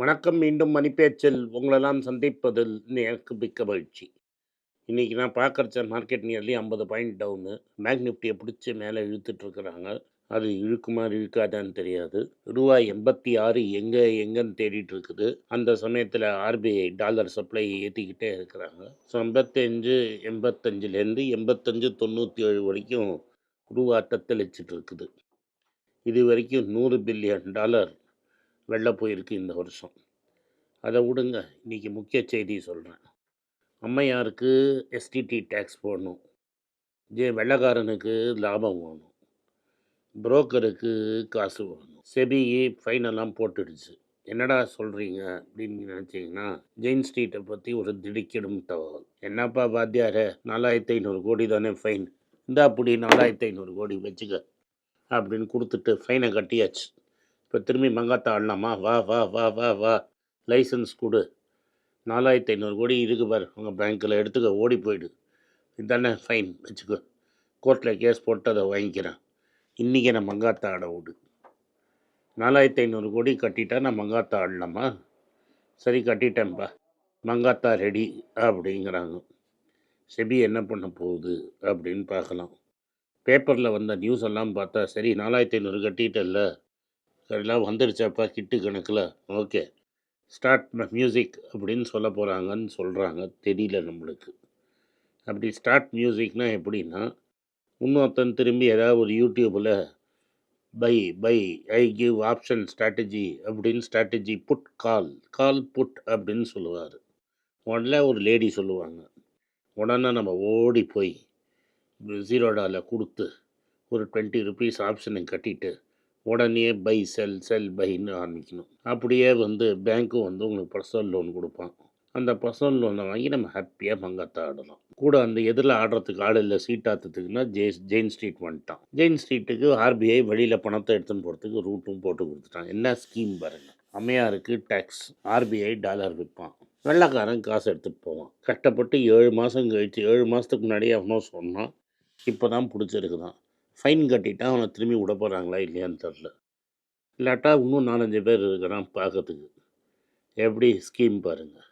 வணக்கம் மீண்டும் மணிப்பேச்சில் உங்களெல்லாம் சந்திப்பதில் எனக்கு மிக்க மகிழ்ச்சி. இன்றைக்கி நான் பார்க்குறச்ச மார்க்கெட் நியர்லி ஐம்பது பாயிண்ட் டவுனு பேங்க் நிஃப்டியை பிடிச்சி மேலே இழுத்துட்ருக்குறாங்க அது இழுக்குமா இழுக்காதான்னு தெரியாது. ரூபாய் எண்பத்தி ஆறு எங்கே எங்கேன்னு தேடிட்டு இருக்குது. அந்த சமயத்தில் ஆர்பிஐ டாலர் சப்ளை ஏற்றிக்கிட்டே இருக்கிறாங்க. ஸோ ஐம்பத்தஞ்சு எண்பத்தஞ்சிலேருந்து எண்பத்தஞ்சு தொண்ணூற்றி ஏழு வரைக்கும் ரூபா தத்தளிச்சிட்டு இருக்குது. இது வரைக்கும் நூறு பில்லியன் டாலர் வெளில போயிருக்கு இந்த வருஷம். அதை விடுங்க இன்றைக்கி முக்கிய செய்தி சொல்கிறேன் அம்மையாருக்கு எஸ்டிடி டேக்ஸ் போடணும். ஜே வெள்ளக்காரனுக்கு லாபம் வேணும். புரோக்கருக்கு காசு வேணும். செபி ஃபைனெல்லாம் போட்டுடுச்சு. என்னடா சொல்கிறீங்க அப்படின்னு நினச்சிங்கன்னா ஜெயின் ஸ்ட்ரீட்டை பற்றி ஒரு திடுக்கிடும் தகவல். என்னப்பா வாத்தியார? நாலாயிரத்தி ஐநூறு கோடி தானே ஃபைன் இந்த அப்படி நாலாயிரத்தி ஐநூறு கோடி வச்சுக்க. அப்படின்னு கொடுத்துட்டு ஃபைனை கட்டியாச்சு. இப்போ திரும்பி மங்காத்தா ஆடலாமா? வா வா வா வா வா. லைசன்ஸ் கொடு. நாலாயிரத்தி ஐநூறு கோடி இருக்கு பார். உங்கள் பேங்க்கில் எடுத்துக்க ஓடி போயிடு. இதானே ஃபைன் வச்சுக்கோ. கோர்ட்டில் கேஸ் போட்டு அதை வாங்கிக்கிறேன். இன்றைக்கி நான் மங்காத்தா ஆட விடு நாலாயிரத்தி ஐநூறு கோடி கட்டிட்டா நான் மங்காத்தா ஆடலாமா? சரி கட்டிட்டேன்ப்பா மங்காத்தா ரெடி அப்படிங்கிறாங்க. செபி என்ன பண்ண போகுது அப்படின்னு பார்க்கலாம். பேப்பரில் வந்த நியூஸ் எல்லாம் பார்த்தா சரி நாலாயிரத்தி ஐநூறு கட்டிட்டல்ல. எல்லாம் வந்துடுச்சாப்பா கிட்டு கணக்கில். ஓகே. ஸ்டார்ட் மியூசிக் அப்படின்னு சொல்ல போகிறாங்கன்னு சொல்கிறாங்க தெரியல நம்மளுக்கு. அப்படி ஸ்டார்ட் மியூசிக்னால் எப்படின்னா இன்னொருத்தன் திரும்பி ஏதாவது ஒரு யூடியூப்பில் buy buy I give option strategy அப்படின்னு strategy put call call put அப்படின்னு சொல்லுவார். உடனே ஒரு லேடி சொல்லுவாங்க. உடனே நம்ம ஓடி போய் ஜீரோடாவில் கொடுத்து ஒரு டுவெண்ட்டி ருபீஸ் ஆப்ஷனை கட்டிட்டு உடனே பை செல் செல் பைன்னு ஆரம்பிக்கணும். அப்படியே வந்து பேங்க்கும் வந்து உங்களுக்கு பர்சனல் லோன் கொடுப்பான். அந்த பர்சனல் லோனை வாங்கி நம்ம ஹாப்பியாக பங்கத்தை ஆடலாம் கூட அந்த எதிரில் ஆடுறதுக்கு ஆடு இல்லை சீட் ஆத்துறதுக்குன்னா ஜெய் ஜெயின் ஸ்ட்ரீட் வந்துட்டான். ஜெயின் ஸ்ட்ரீட்டுக்கு ஆர்பிஐ வெளியில் பணத்தை எடுத்துன்னு போகிறதுக்கு ரூட்டும் போட்டு கொடுத்துட்டான். என்ன ஸ்கீம் பாருங்கள் அம்மையாருக்கு டேக்ஸ் ஆர்பிஐ டாலர் விற்பான். வெள்ளைக்காரன் காசு எடுத்துகிட்டு போவான். கஷ்டப்பட்டு ஏழு மாதம் கழிச்சு ஏழு மாதத்துக்கு முன்னாடியே அவனோ சொன்னான். இப்போ தான் பிடிச்சிருக்குதான். ஃபைன் கட்டிட்டா அவனை திரும்பி விட போகிறாங்களா இல்லையான்னு தெரில. இல்லாட்டா இன்னும் நாலஞ்சு பேர் இருக்கிறான் பார்க்கறதுக்கு எப்படி ஸ்கீம் பாருங்கள்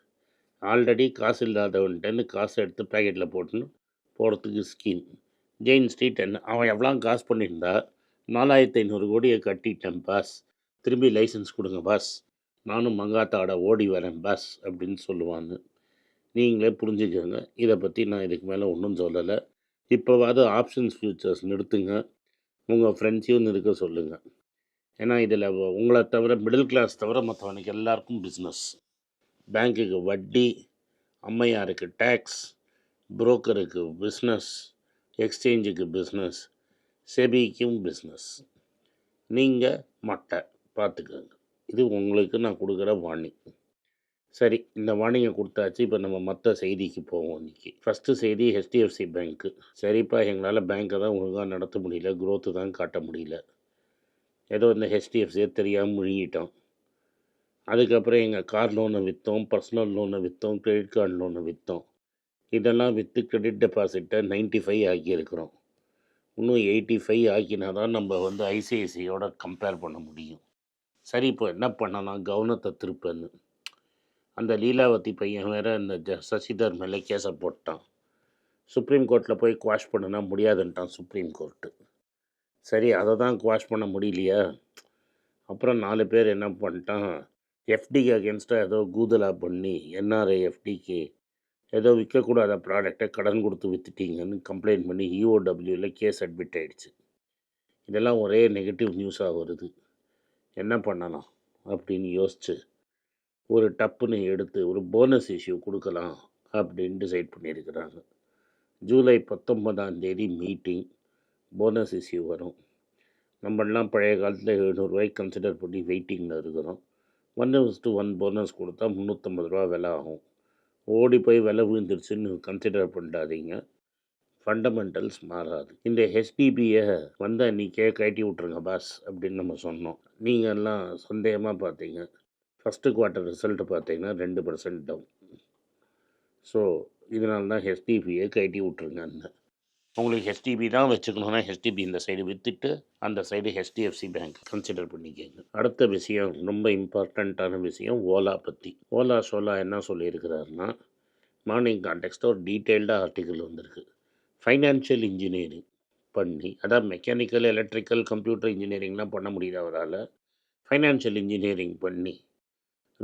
ஆல்ரெடி காசு இல்லாதவன்ட்டேன்னு காசு எடுத்து பேக்கெட்டில் போட்டுன்னு போகிறதுக்கு ஸ்கீம். ஜெயின் ஸ்ட்ரீட் என்ன? அவன் எவ்வளோ காசு பண்ணியிருந்தா? நாலாயிரத்தி ஐநூறு கோடியை கட்டிட்டேன் பாஸ். திரும்பி லைசன்ஸ் கொடுங்க பாஸ். நானும் மங்காத்தாட ஓடி வரேன் பாஸ் அப்படின்னு சொல்லுவான்னு. நீங்களே புரிஞ்சுக்கோங்க. இதை பற்றி நான் இதுக்கு மேலே ஒன்றும் சொல்லலை. இப்போவாது ஆப்ஷன்ஸ் ஃபியூச்சர்ஸ் நிறுத்துங்க. உங்கள் ஃப்ரெண்ட்ஸையும் நிறுக்க சொல்லுங்கள் ஏன்னா இதில் உங்களை தவிர மிடில் கிளாஸ் தவிர மற்றவனுக்கு எல்லாருக்கும் பிஸ்னஸ் பேங்க்குக்கு வட்டி அம்மையாருக்கு டேக்ஸ் புரோக்கருக்கு பிஸ்னஸ் எக்ஸ்சேஞ்சுக்கு பிஸ்னஸ் செபிக்கும் பிஸ்னஸ் நீங்கள் மட்டை பார்த்துக்கோங்க இது உங்களுக்கு நான் கொடுக்குற வார்னிங் சரி இந்த வார்னிங்கை கொடுத்தாச்சு. இப்போ நம்ம மற்ற செய்திக்கு போவோம் இன்றைக்கி ஃபஸ்ட்டு செய்தி ஹெச்டிஎஃப்சி பேங்க்கு சரிப்பா எங்களால் பேங்க்கை தான் ஒழுங்காக நடத்த முடியல. க்ரோத்து தான் காட்ட முடியல. ஏதோ இந்த ஹெச்டிஎஃப்சியை தெரியாமல் முழுங்கிட்டோம். அதுக்கப்புறம் எங்கள் கார் லோனை விற்றோம் பர்சனல் லோனை விற்றோம் கிரெடிட் கார்டு லோனை விற்றோம் இதெல்லாம் விற்று கிரெடிட் டெபாசிட்டை நைன்ட்டி ஃபைவ் ஆக்கியிருக்கிறோம். இன்னும் எயிட்டி ஃபைவ் ஆக்கினா தான் நம்ம வந்து ஐசிஐசியோட கம்பேர் பண்ண முடியும். சரி இப்போ என்ன பண்ணலாம்? கவனத்தை திருப்பன்னு. அந்த லீலாவதி பையன் வேறு இந்த ஜ சசிதர் மேலே கேஸை போட்டான். சுப்ரீம் கோர்ட்டில் போய் குவாஷ் பண்ணுனா முடியாதுன்ட்டான் சுப்ரீம் கோர்ட்டு சரி அதை தான் குவாஷ் பண்ண முடியலையா. அப்புறம் நாலு பேர் என்ன பண்ணிட்டான்? எஃப்டிக்கு அகேன்ஸ்டாக ஏதோ கூதலாக பண்ணி என்ஆர்ஐ எஃப்டிக்கு ஏதோ விற்கக்கூடாத ப்ராடக்டை கடன் கொடுத்து விற்றுட்டீங்கன்னு கம்ப்ளைண்ட் பண்ணி இஓடபிள்யூவில் கேஸ் அட்மிட் ஆகிடுச்சு இதெல்லாம் ஒரே நெகட்டிவ் நியூஸாக வருது. என்ன பண்ணலாம் அப்படின்னு யோசிச்சு ஒரு டப்புன்னு எடுத்து ஒரு போனஸ் இஷ்யூ கொடுக்கலாம் அப்படின்னு டிசைட் பண்ணியிருக்கிறாங்க. ஜூலை பத்தொன்பதாம் தேதி மீட்டிங் போனஸ் இஷ்யூ வரும். நம்மளாம் பழைய காலத்தில் எழுநூறுவாய்க்கு கன்சிடர் பண்ணி வெயிட்டிங்கில் இருக்கிறோம். ஒன் டு ஒன் போனஸ் கொடுத்தா முந்நூற்றம்பது ரூபா விலை ஆகும். ஓடி போய் விலை விழுந்துருச்சுன்னு கன்சிடர் பண்ணிடாதீங்க. ஃபண்டமெண்டல்ஸ் மாறாது. இந்த ஹெச்டிபியை வந்தால் நீ கே கட்டி விட்ருங்க பாஸ் அப்படின்னு நம்ம சொன்னோம். நீங்கள் எல்லாம் சந்தேகமாக பார்த்தீங்க. ஃபஸ்ட்டு குவார்ட்டர் ரிசல்ட்டு பார்த்தீங்கன்னா ரெண்டு பர்சன்ட் டவுன் ஸோ இதனால தான் ஹெச்டிபியை கட்டி அந்த உங்களுக்கு ஹெச்டிபி தான் வச்சுக்கணுன்னா ஹெச்டிபி இந்த சைடு விற்றுட்டு அந்த சைடு ஹெச்டிஎஃப்சி பேங்க் கன்சிடர் பண்ணிக்கோங்க. அடுத்த விஷயம் ரொம்ப இம்பார்ட்டண்ட்டான விஷயம் ஓலா பற்றி ஓலா சோலா என்ன சொல்லியிருக்கிறாருன்னா மார்னிங் கான்டெக்ஸ்ட்டு ஒரு டீட்டெயில்டாக ஆர்டிக்கல் வந்திருக்கு. ஃபைனான்ஷியல் இன்ஜினியரிங் பண்ணி அதான் மெக்கானிக்கல் எலக்ட்ரிக்கல் கம்ப்யூட்டர் இன்ஜினியரிங்லாம் பண்ண முடியல அவரால். ஃபைனான்ஷியல் இன்ஜினியரிங் பண்ணி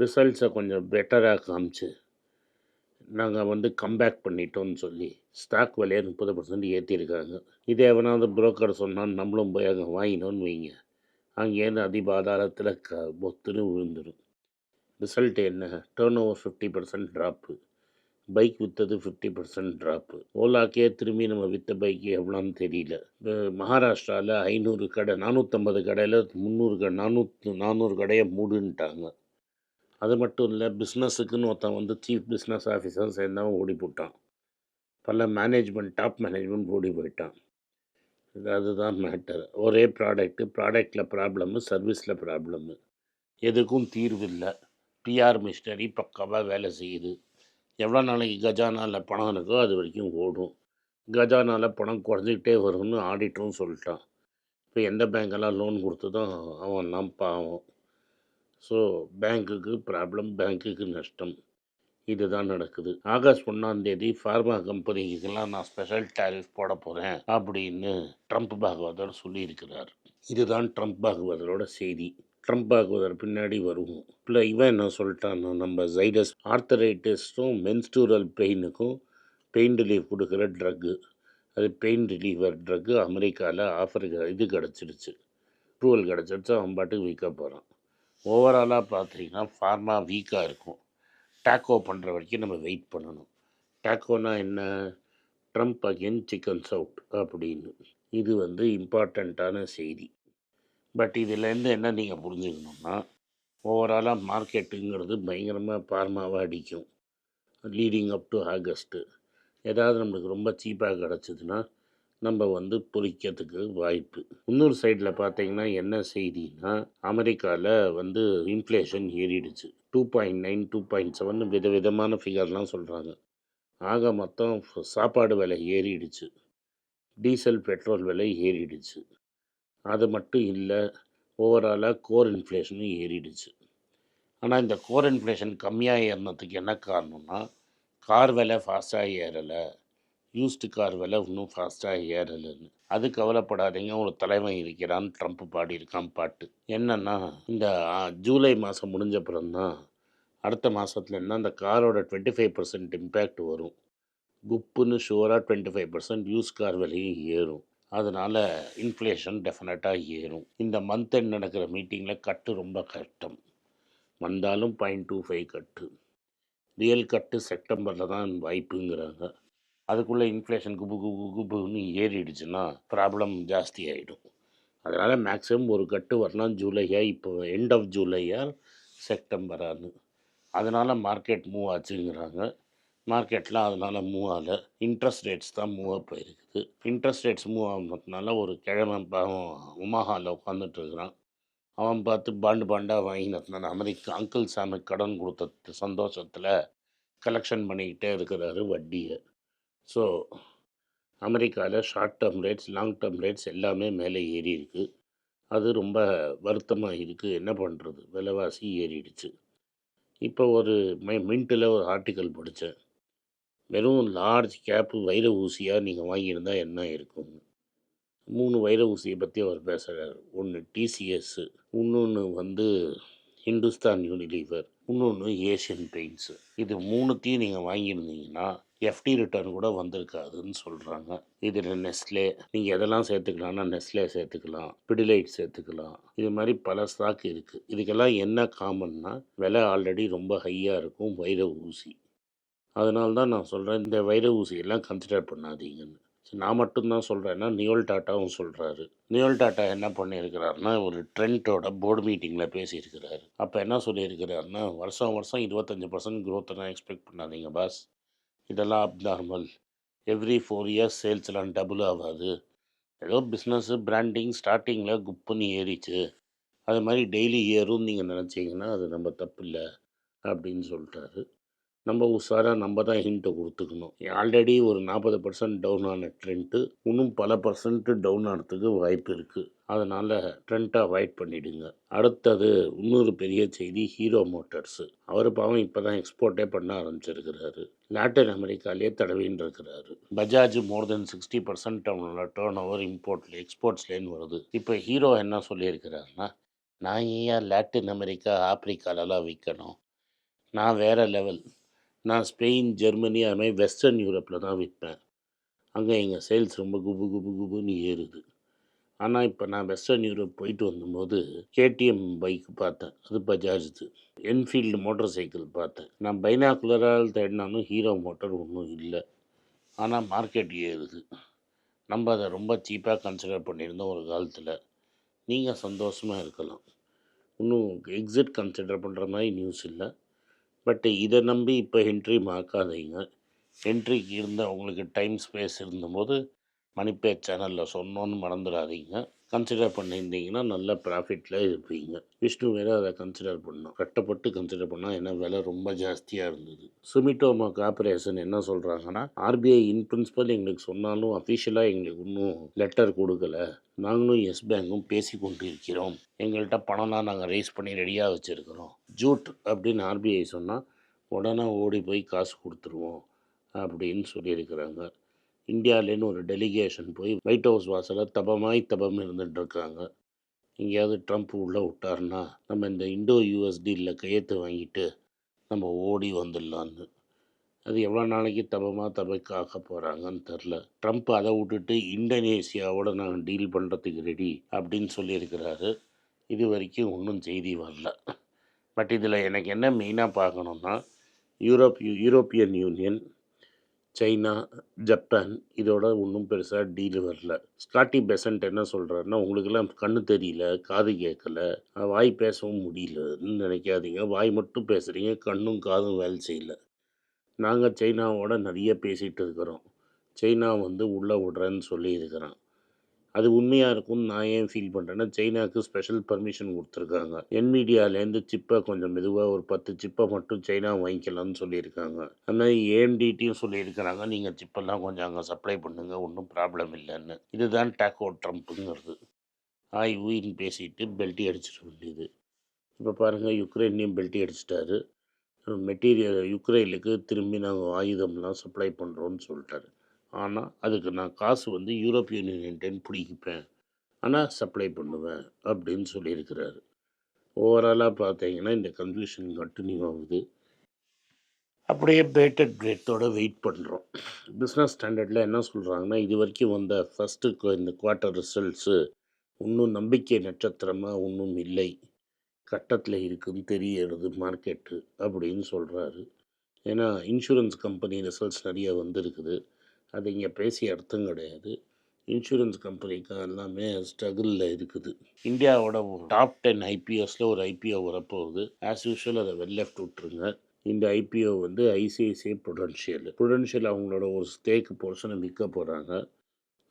ரிசல்ட்ஸை கொஞ்சம் பெட்டராக காமிச்சு நாங்கள் வந்து கம்பேக் பண்ணிட்டோம்னு சொல்லி ஸ்டாக் விலையை முப்பது பர்சன்ட் ஏற்றிருக்காங்க இதே எவனாவது புரோக்கர் சொன்னால் நம்மளும் போய் அங்கே வாங்கினோன்னு வைங்க. அங்கேருந்து அதிபாதாரத்தில் க பொத்துன்னு விழுந்துடும் ரிசல்ட் என்ன? Turnover fifty percent drop bike விற்றது fifty percent drop ஓலாக்கே திரும்பி நம்ம விற்ற பைக் எவ்வளோன்னு தெரியல. மகாராஷ்டிராவில் ஐநூறு கடை நானூற்றம்பது கடையில் முந்நூறு கடை நானூற்று நானூறு கடையை மூடுன்ட்டாங்க. அது மட்டும் இல்லை பிஸ்னஸுக்குன்னு ஒருத்தன் வந்து சீஃப் பிஸ்னஸ் ஆஃபீஸர் சேர்ந்தவன் ஓடி போட்டான். பல மேனேஜ்மெண்ட் டாப் மேனேஜ்மெண்ட் ஓடி போயிட்டான். இது அதுதான் மேட்டர் ஒரே ப்ராடக்ட்டு ப்ராடக்டில் ப்ராப்ளமு சர்வீஸில் ப்ராப்ளமு எதுக்கும் தீர்வு இல்லை. பிஆர் மிஷினரி பக்காவாக வேலை செய்யுது. எவ்வளோ நாளைக்கு கஜானாவில் பணம் இருக்கோ அது வரைக்கும் ஓடும். கஜானாவில் பணம் குறைஞ்சிக்கிட்டே வரும்னு ஆடிட்டும் சொல்லிட்டான். இப்போ எந்த பேங்க்கெல்லாம் லோன் கொடுத்ததோ அவன்லாம் பாவம். ஸோ பேங்க்குக்கு ப்ராப்ளம் பேங்க்குக்கு நஷ்டம். இதுதான் நடக்குது. ஆகஸ்ட் ஒன்றாந்தேதி ஃபார்மா கம்பெனிக்கெல்லாம் நான் ஸ்பெஷல் டேரிஃப் போட போகிறேன் அப்படின்னு ட்ரம்ப் பாகவதர் சொல்லியிருக்கிறார். இதுதான் ட்ரம்ப் பாகவதரோட செய்தி. ட்ரம்ப் பாகவதர் பின்னாடி வருவோம் இல்லை இவன் என்ன சொல்லிட்டான்னா நம்ம ஜைடஸ் ஆர்த்தரைட்டிஸ்டும் மென்ஸ்டூரல் பெயினுக்கும் பெயின் ரிலீஃப் கொடுக்குற ட்ரக்கு அது பெயின் ரிலீவர் ட்ரக்கு அமெரிக்காவில் ஆஃபர் இது கிடச்சிருச்சு. அப்ரூவல் கிடச்சிருச்சு அவன் பாட்டுக்கு விற்க போகிறான் ஓவராலாக பார்த்தீங்கன்னா ஃபார்மா வீக்காக இருக்கும். டேக்கோ பண்ணுற வரைக்கும் நம்ம வெயிட் பண்ணணும். டேக்கோனா என்ன? ட்ரம்ப் அகெயின் சிக்கன்ஸ் அவுட் அப்படின்னு. இது வந்து இம்பார்ட்டண்ட்டான செய்தி. பட் இதுலேருந்து என்ன நீங்கள் புரிஞ்சுக்கணும்னா ஓவராலாக மார்க்கெட்டுங்கிறது பயங்கரமாக பார்மாவாக அடிக்கும். லீடிங் அப் டு ஆகஸ்ட்டு ஏதாவது நம்மளுக்கு ரொம்ப சீப்பாக கிடச்சிதுன்னா நம்ம வந்து பொறிக்கிறதுக்கு வாய்ப்பு. இன்னொரு சைடில் பார்த்தீங்கன்னா என்ன செய்தின்னா அமெரிக்காவில் வந்து இன்ஃப்ளேஷன் ஏறிடுச்சு. Two point nine two point seven வித விதமான ஃபிகர்லாம் சொல்கிறாங்க ஆக மொத்தம் சாப்பாடு விலை ஏறிடுச்சு. டீசல் பெட்ரோல் விலை ஏறிடுச்சு. அது மட்டும் இல்லை ஓவராலாக கோர் இன்ஃப்ளேஷனும் ஏறிடுச்சு. ஆனால் இந்த கோர் இன்ஃப்ளேஷன் கம்மியாக ஏறினதுக்கு என்ன காரணம்னா கார் விலை ஃபாஸ்ட்டாக ஏறலை. யூஸ்டு கார் விலை இன்னும் ஃபாஸ்ட்டாக ஏறலைன்னு. அது கவலைப்படாதீங்க ஒரு தலைவன் இருக்கிறான் ட்ரம்ப் பாடியிருக்கான் பாட்டு. என்னென்னா இந்த ஜூலை மாதம் முடிஞ்ச அப்புறம்தான் அடுத்த மாதத்துலன்னா அந்த காரோட டுவெண்ட்டி ஃபைவ் பர்சன்ட் இம்பேக்ட் வரும். குப்புன்னு ஷுவராக twenty five percent use car விலையும் ஏறும். அதனால் இன்ஃப்ளேஷன் டெஃபினட்டாக ஏறும். இந்த மந்த் எண்ட் நடக்கிற மீட்டிங்கில் கட்டு ரொம்ப கஷ்டம். வந்தாலும் point two five cut. Real cut செப்டம்பரில் தான் வாய்ப்புங்கிறாங்க. அதுக்குள்ளே இன்ஃப்ளேஷன் குபு குபு குபுன்னு ஏறிடுச்சுன்னா ப்ராப்ளம் ஜாஸ்தி ஆகிடும் அதனால் மேக்ஸிமம் ஒரு கட்டு வரலாம் ஜூலையா இப்போ எண்ட் ஆஃப் ஜூலையா செப்டம்பரான்னு. அதனால் மார்க்கெட் மூவ் ஆச்சுங்கிறாங்க. மார்க்கெட்டில் அதனால் மூவ் ஆகலை. இன்ட்ரெஸ்ட் ரேட்ஸ் தான் மூவ் அப் ஆயிருக்குது. இன்ட்ரெஸ்ட் ரேட்ஸ் மூவ் ஆகுறதுனால ஒரு கிழமை பாவம் உமாஹாவில் உட்காந்துட்டு இருக்கிறான். அவன் பார்த்து பாண்டு பாண்டாக வாங்கினதுனால அமெரிக்கா அங்கிள் சாமி கடன் கொடுத்த சந்தோஷத்தில் கலெக்ஷன் பண்ணிக்கிட்டே இருக்கிறாரு வட்டியை. ஸோ அமெரிக்காவில் short term rates long term rates எல்லாமே மேலே ஏறி இருக்கு. அது ரொம்ப வருத்தமாக இருக்குது என்ன பண்ணுறது விலைவாசி ஏறிடுச்சு. இப்போ ஒரு மை மின்ட்டில் ஒரு ஆர்டிக்கல் படித்தேன் வெறும் லார்ஜ் கேப்பு வைர ஊசியாக நீங்கள் வாங்கியிருந்தால் என்ன இருக்கும்? மூணு வைர ஊசியை பற்றி அவர் பேசுகிறார் ஒன்று டிசிஎஸ் இன்னொன்று வந்து ஹிந்துஸ்தான் யூனிலீவர் இன்னொன்று ஏஷியன் பெயிண்ட்ஸு இது மூணுத்தையும் நீங்கள் வாங்கியிருந்தீங்கன்னா எஃப்டி ரிட்டர்ன் கூட வந்திருக்காதுன்னு சொல்கிறாங்க இதில் நெஸ்லே நீங்கள் எதெல்லாம் சேர்த்துக்கலாம்னா நெஸ்லே சேர்த்துக்கலாம். பிடிலைட் சேர்த்துக்கலாம். இது மாதிரி பல ஸ்டாக் இருக்குது இதுக்கெல்லாம் என்ன காமன்னா விலை ஆல்ரெடி ரொம்ப ஹையாக இருக்கும் வைர ஊசி. அதனால தான் நான் சொல்கிறேன் இந்த வைர ஊசியெல்லாம் கன்சிடர் பண்ணாதீங்கன்னு. நான் மட்டும்தான் சொல்கிறேன்னா நியோல் டாட்டாவும் சொல்கிறாரு நியோல் டாட்டா என்ன பண்ணியிருக்கிறாருன்னா ஒரு ட்ரெண்டோட போர்டு மீட்டிங்கில் பேசியிருக்கிறாரு. அப்போ என்ன சொல்லியிருக்கிறாருன்னா வருஷம் வருஷம் இருபத்தஞ்சி பர்சன்ட் க்ரோத்தெல்லாம் எக்ஸ்பெக்ட் பண்ணாதீங்க பாஸ் இதெல்லாம் abnormal every four years sales எல்லாம் டபுள் ஆகாது. ஏதோ பிஸ்னஸ்ஸு பிராண்டிங் ஸ்டார்டிங்கில் குப்புன்னு ஏறிச்சு. அது மாதிரி டெய்லி ஏறும் நீங்கள் நினச்சிங்கன்னா அது நம்ம தப்பு இல்லை அப்படின்னு சொல்லிட்டாரு நம்ம உஷாராக நம்ம தான் ஹிண்ட்டை கொடுத்துக்கணும். ஆல்ரெடி ஒரு நாற்பது பர்சன்ட் டவுன் ஆன ட்ரெண்ட்டு இன்னும் பல பர்சன்ட் டவுன் ஆனதுக்கு வாய்ப்பு இருக்குது அதனால் ட்ரெண்ட்டை அவாய்ட் பண்ணிவிடுங்க அடுத்தது இன்னொரு பெரிய செய்தி ஹீரோ மோட்டார்ஸு அவர் பாவம் இப்போ தான் எக்ஸ்போர்ட்டே பண்ண ஆரம்பிச்சிருக்கிறாரு. லாட்டின் அமெரிக்காலேயே தடவின்னு இருக்கிறாரு. Bajaj more then sixty percent அவனோட டேர்ன் ஓவர் இம்போர்ட்ல எக்ஸ்போர்ட்ஸ்லேன்னு வருது. இப்போ ஹீரோ என்ன சொல்லியிருக்கிறாருன்னா நான் ஏன் லாட்டின் அமெரிக்கா ஆப்பிரிக்காலலாம் விற்கணும் நான் வேறு லெவல் நான் ஸ்பெயின் ஜெர்மனி அதுமாதிரி வெஸ்டர்ன் யூரோப்பில் தான் விற்பேன். அங்கே எங்கள் சேல்ஸ் ரொம்ப குபு குபு குபுன்னு ஏறுது. ஆனால் இப்போ நான் வெஸ்டர்ன் யூரோப் போயிட்டு வந்தபோது கேடிஎம் பைக் பார்த்தேன். அது பஜாஜ்து என்ஃபீல்டு மோட்டர் சைக்கிள் பார்த்தேன். நான் பைனாக்குலரால் தேடினாலும் ஹீரோ மோட்டர் ஒன்றும் இல்லை. ஆனால் மார்க்கெட் ஏறுது. நம்ம அதை ரொம்ப சீப்பாக கன்சிடர் பண்ணியிருந்தோம் ஒரு காலத்தில். நீங்கள் சந்தோஷமாக இருக்கலாம். இன்னும் எக்ஸிட் கன்சிடர் பண்ணுற மாதிரி நியூஸ் இல்லை. பட் இதை நம்பி இப்போ என்ட்ரி மாக்காதீங்க. என்ட்ரிக்கு இருந்த உங்களுக்கு டைம் ஸ்பேஸ் இருந்தபோது மணிப்பே சேனலில் சொன்னோன்னு மறந்துடாதீங்க. கன்சிடர் பண்ணியிருந்தீங்கன்னா நல்ல ப்ராஃபிட்டில் இருப்பீங்க. விஷ்ணு வேறு அதை கன்சிடர் பண்ணோம். கட்டப்பட்டு கன்சிடர் பண்ணால் ஏன்னா விலை ரொம்ப ஜாஸ்தியாக இருந்தது. சுமிட்டோமா கார்பரேஷன் என்ன சொல்கிறாங்கன்னா ஆர்பிஐ இன் பிரின்சிபல் எங்களுக்கு சொன்னாலும் அஃபிஷியலாக எங்களுக்கு இன்னும் லெட்டர் கொடுக்கல. நாங்களும் எஸ் பேங்க்கும் பேசி கொண்டு இருக்கிறோம் எங்கள்கிட்ட பணம்லாம் நாங்கள் ரைஸ் பண்ணி ரெடியாக வச்சுருக்கிறோம். ஜூட் அப்படின்னு ஆர்பிஐ சொன்னால் உடனே ஓடி போய் காசு கொடுத்துருவோம் அப்படின்னு சொல்லியிருக்கிறாங்க. இந்தியாவிலேன்னு ஒரு டெலிகேஷன் போய் ஒயிட் ஹவுஸ் வாசலில் தபமாய் தபம் இருந்துட்டு இருக்காங்க எங்கேயாவது ட்ரம்ப் உள்ளே விட்டாருன்னா நம்ம இந்த இண்டோ யூஎஸ் டீலில் கையெழுத்து வாங்கிட்டு நம்ம ஓடி வந்துடலான்னு. அது எவ்வளோ நாளைக்கு தபமாக தபைக்காக்க போகிறாங்கன்னு தெரில. ட்ரம்ப் அதை விட்டுட்டு இந்தோனேசியாவோட நாங்கள் டீல் பண்ணுறதுக்கு ரெடி அப்படின்னு சொல்லியிருக்கிறாரு. இது வரைக்கும் ஒன்றும் செய்தி வரல. பட் இதில் எனக்கு என்ன மெயினாக பார்க்கணுன்னா Europe European union China Japan இதோட ஒன்றும் பெருசாக டீல் வரல. ஸ்காட்டி பெசன்ட் என்ன சொல்கிறாருன்னா உங்களுக்கெல்லாம் கண்ணு தெரியல காது கேட்கல வாய் பேசவும் முடியலன்னு நினைக்காதீங்க. வாய் மட்டும் பேசுகிறீங்க கண்ணும் காதும் வேலை செய்யல. நாங்கள் சைனாவோட நிறைய பேசிகிட்டு இருக்கிறோம். சைனா வந்து உள்ளே விடுறேன்னு சொல்லியிருக்கிறோம் அது உண்மையாக இருக்கும்னு நான் ஏன் ஃபீல் பண்ணுறேன்னா சைனாவுக்கு ஸ்பெஷல் பர்மிஷன் கொடுத்துருக்காங்க. என்மீடியாலேருந்து சிப்பை கொஞ்சம் மெதுவாக ஒரு பத்து சிப்பை மட்டும் சைனா வாங்கிக்கலாம்னு சொல்லியிருக்காங்க. ஆனால் மாதிரி ஏஎம்டிடியும் சொல்லியிருக்கிறாங்க. நீங்கள் சிப்பெல்லாம் கொஞ்சம் அங்கே சப்ளை பண்ணுங்கள் ஒன்றும் ப்ராப்ளம் இல்லைன்னு. இதுதான் டேக்கோ ட்ரம்ப்புங்கிறது ஆய் ஊயின்னு பேசிட்டு பெல்ட்டி அடிச்சிட வேண்டியது. இப்போ பாருங்கள் யுக்ரைன்லேயும் பெல்ட்டி அடிச்சிட்டாரு. மெட்டீரியல் யுக்ரைனுக்கு திரும்பி நாங்கள் ஆயுதம்லாம் சப்ளை பண்ணுறோன்னு சொல்லிட்டாரு. ஆனால் அதுக்கு நான் காசு வந்து யூரோப்பியன் யூனியன்டேன்னு பிடிக்கிப்பேன் ஆனால் சப்ளை பண்ணுவேன் அப்படின்னு சொல்லியிருக்கிறாரு. ஓவராலாக பார்த்தீங்கன்னா இந்த கன்ஃபியூஷன் கண்டினியூ ஆகுது. அப்படியே பேட்டட் கிரேட்டோட வெயிட் பண்ணுறோம் பிஸ்னஸ் ஸ்டாண்டர்டில் என்ன சொல்கிறாங்கன்னா இது வரைக்கும் வந்த ஃபஸ்ட்டு இந்த குவார்ட்டர் ரிசல்ட்ஸு இன்னும் நம்பிக்கை நட்சத்திரமாக ஒன்றும் இல்லை. கட்டத்தில் இருக்குன்னு தெரியறது மார்க்கெட்டு அப்படின்னு சொல்கிறாரு ஏன்னா இன்சூரன்ஸ் கம்பெனி ரிசல்ட்ஸ் நிறைய வந்திருக்குது. அது இங்கே பேசிய அர்த்தம் கிடையாது. இன்சூரன்ஸ் கம்பெனிக்கு எல்லாமே ஸ்ட்ரகிளில் இருக்குது. இந்தியாவோட டாப் டென் ஐபிஎஸில் ஒரு ஐபிஓ வரப்போகுது. ஆஸ் யூஷுவல் அதை வெல்லெஃப்ட் விட்டுருங்க. இந்த ஐபிஓ வந்து ஐசிஐசிஐ ப்ரொடென்ஷியல் ப்ரொடென்ஷியல் அவங்களோட ஒரு ஸ்டேக் போர்ஷனை விற்க போகிறாங்க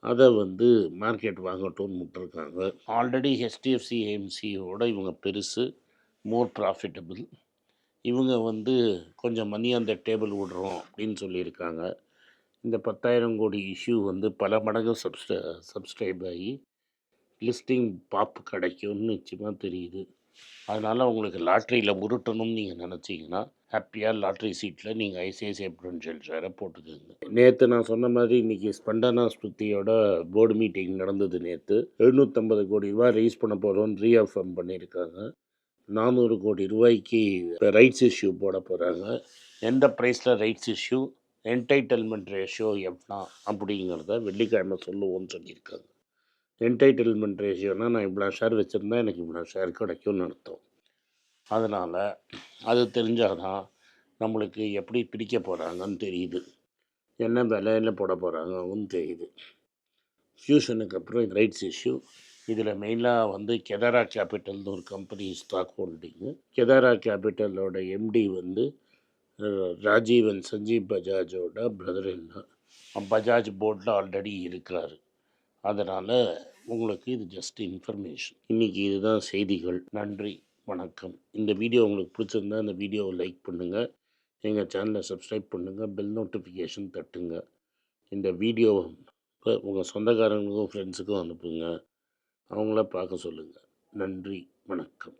அதை வந்து மார்க்கெட் வாங்கட்டும்னு முட்டிருக்காங்க ஆல்ரெடி ஹெச்டிஎஃப்சி ஏஎம்சியோட இவங்க பெருசு மோர் ப்ராஃபிட்டபிள் இவங்க வந்து கொஞ்சம் மணி அந்த டேபிள் விடுறோம் அப்படின்னு சொல்லியிருக்காங்க. இந்த பத்தாயிரம் கோடி இஷ்யூ வந்து பல மடங்கு சப்ஸ்ட சப்ஸ்கிரைப் ஆகி லிஸ்டிங் பாப் கிடைக்கும்னு நிச்சயமாக தெரியுது. அதனால் உங்களுக்கு லாட்ரியில் உருட்டணும்னு நீங்கள் நினச்சிங்கன்னா ஹாப்பியாக லாட்ரி சீட்டில் நீங்கள் ஐசிஐசிஐ ப்ரொடென்ஷியல் ஷேரை போட்டுக்கோங்க. நேற்று நான் சொன்ன மாதிரி இன்றைக்கி ஸ்பண்டனா ஸ்மிருதியோட போர்டு மீட்டிங் நடந்தது நேற்று எழுநூற்றம்பது கோடி ரூபா ரைஸ் பண்ண போகிறோம்னு ரீஅஃபர்ம் பண்ணியிருக்காங்க நானூறு கோடி ரூபாய்க்கு ரைட்ஸ் இஷ்யூ போட போகிறாங்க எந்த ப்ரைஸில் ரைட்ஸ் இஷ்யூ என்டைட்டில்மெண்ட் ரேஷியோ எவ்வளோ அப்படிங்கிறத வெள்ளிக்கிழமை சொல்லுவோம்னு சொல்லியிருக்காங்க. என்டைட்டில்மெண்ட் ரேஷியோனா நான் இவ்வளோ ஷேர் வச்சுருந்தா எனக்கு இவ்வளோ ஷேர் கிடைக்கும்னு அர்த்தம். அதனால் அது தெரிஞ்சால் தான் நம்மளுக்கு எப்படி பிரிக்க போகிறாங்கன்னு தெரியுது. என்ன விலையில் போட போகிறாங்கன்னு தெரியுது. ஃபியூஷனுக்கு அப்புறம் இது ரைட்ஸ் இஷ்யூ இதில் மெயினாக வந்து கெதாரா கேபிட்டல்னு ஒரு கம்பெனி ஸ்டாக் ஹோல்டிங்கு கெதாரா கேபிட்டலோட எம்டி வந்து ராஜீவன் சஞ்சீவ் பஜாஜோட பிரதர் என்ன பஜாஜ் போர்டில் ஆல்ரெடி இருக்கிறாரு. அதனால் உங்களுக்கு இது ஜஸ்ட் இன்ஃபர்மேஷன் இன்றைக்கி இதுதான் செய்திகள். நன்றி வணக்கம். இந்த வீடியோ உங்களுக்கு பிடிச்சிருந்தா இந்த வீடியோவை லைக் பண்ணுங்கள் எங்கள் சேனலை சப்ஸ்கிரைப் பண்ணுங்கள் பெல் நோட்டிஃபிகேஷன் தட்டுங்க. இந்த வீடியோவை உங்கள் சொந்தக்காரங்களுக்கும் ஃப்ரெண்ட்ஸுக்கும் அனுப்புங்க. அவங்கள பார்க்க சொல்லுங்கள் நன்றி வணக்கம்.